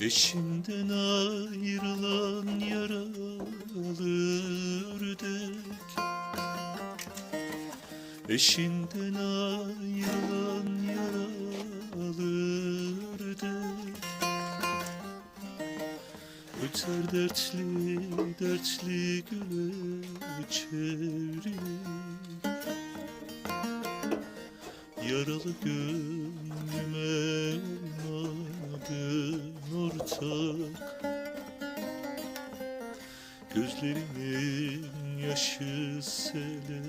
Eşinden ayrılan yaralı ördek Eşinden ayrılan yaralı ördek Öter dertli dertli güle çevrilir Yaralı gönlüme olmadın ortak Gözlerimin yaşı sele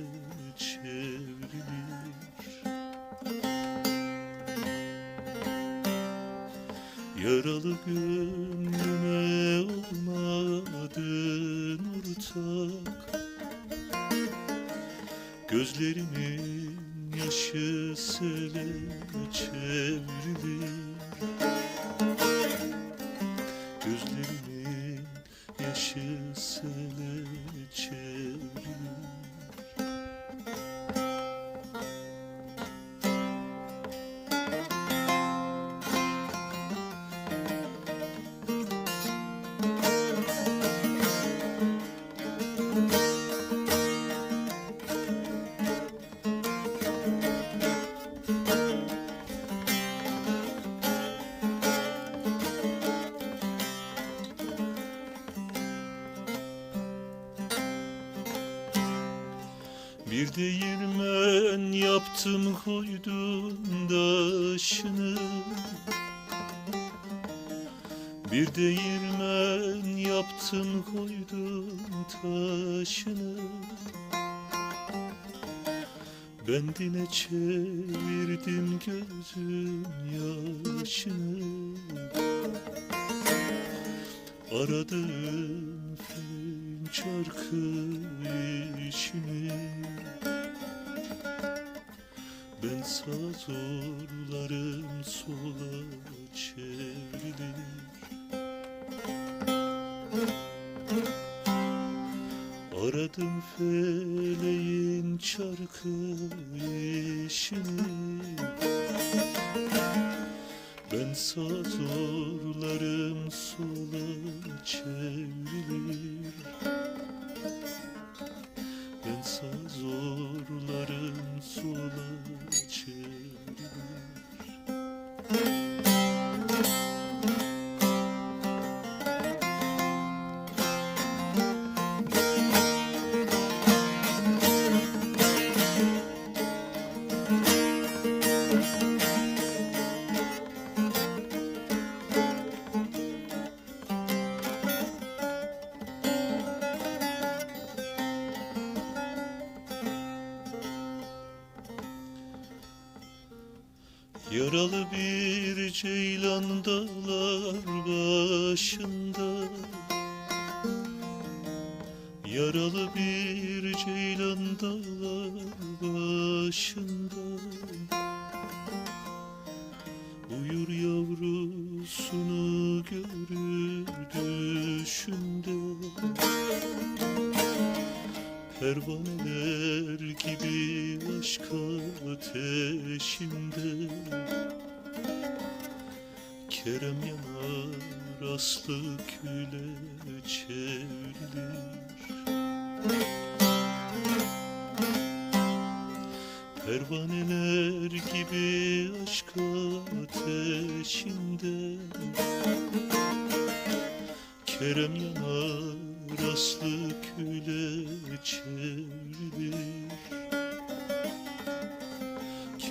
çevrilir. Yaralı gönlüme olmadın ortak. Gözlerimin yaşı sele çevrilir Gözlerimin yaşı sele Bir değirmen yaptım koydum daşını Bir değirmen yaptım koydum taşını Bendine çevirdim gözüm yaşını Aradım film çarkı işini Ben sağ zorlarım sola çevrilir. Aradım feleğin çarkı işini ben sağ zorlarım sola çevrilir. Ben sağ Yaralı bir ceylan dağlar başında. Yaralı bir ceylan dağlar başında. Uyur yavrusunu görür düşünde. Pervaneler gibi aşk ateşinde Kerem yanar aslı küle çevrilir. Pervaneler gibi aşk ateşinde Kerem yanar aslı küle çevrilir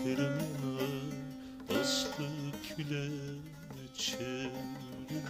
fermanı aslı küle çevrilir.